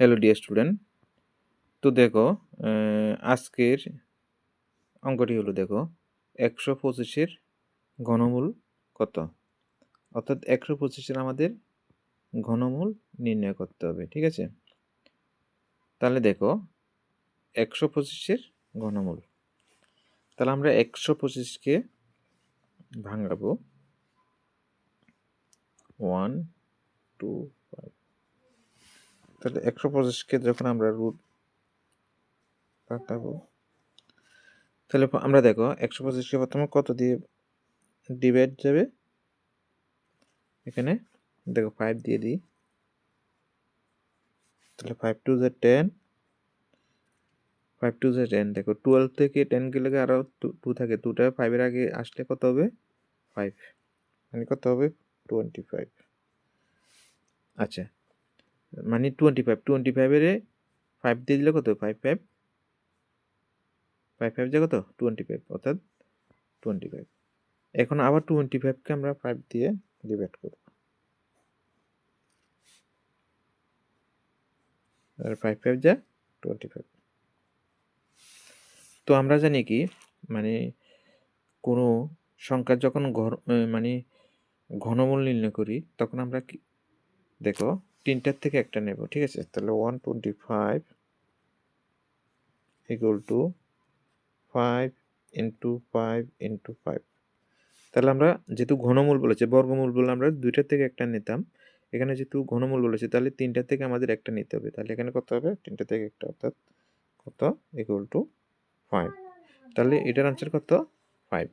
Hello dear student তো দেখো আজকের অঙ্কটি হলো দেখো, একশো পঁচিশের ঘনমূল কত? অর্থাৎ একশো পঁচিশের আমাদের ঘনমূল নির্ণয় করতে হবে, ঠিক আছে? তাহলে দেখো, একশো পঁচিশের ঘনমূল। তাহলে আমরা একশো পঁচিশকে ভাঙাবো। ওয়ান টু তাহলে একশো পঁচিশকে যখন আমরা রুট পাঠাবো তাহলে আমরা দেখো একশো পঁচিশকে প্রথমে কত দিয়ে ডিভাইড যাবে? এখানে দেখো ফাইভ দিয়ে দিই। তাহলে five two J ten five two J ten দেখো টুয়েলভ থেকে টেন গেলে আরও টু থাকে? টুটা ফাইভের আগে আসলে কত হবে? ফাইভ মানে কত হবে? টোয়েন্টি ফাইভ আচ্ছা মানে টোয়েন্টি ফাইভ টোয়েন্টি ফাইভের ফাইভ দিয়ে দিলে কত? ফাইভ ফাইভ ফাইভ ফাইভ যে কত? টোয়েন্টি ফাইভ অর্থাৎ টোয়েন্টি ফাইভ এখন আবার টোয়েন্টি ফাইভকে আমরা ফাইভ দিয়ে ডিভাইড করব। আর ফাইভ ফাইভ যা টোয়েন্টি ফাইভ তো আমরা জানি কি মানে কোনো সংখ্যা যখন ঘর মানে ঘনমূল নির্ণয় করি, তখন আমরা কি, দেখো তিনটার থেকে একটা নেব, ঠিক আছে? তাহলে one twenty five equal to five into five into five তাহলে আমরা যেহেতু ঘনমূল বলেছে, বর্গমূল বলে আমরা দুইটার থেকে একটা নিতাম। এখানে যেহেতু ঘনমূল বলেছে, তাহলে তিনটার থেকে আমাদের একটা নিতে হবে। তাহলে এখানে কত হবে? তিনটা থেকে একটা, অর্থাৎ কত? ইকুয়াল টু ফাইভ তাহলে এটার আনসার কত? ফাইভ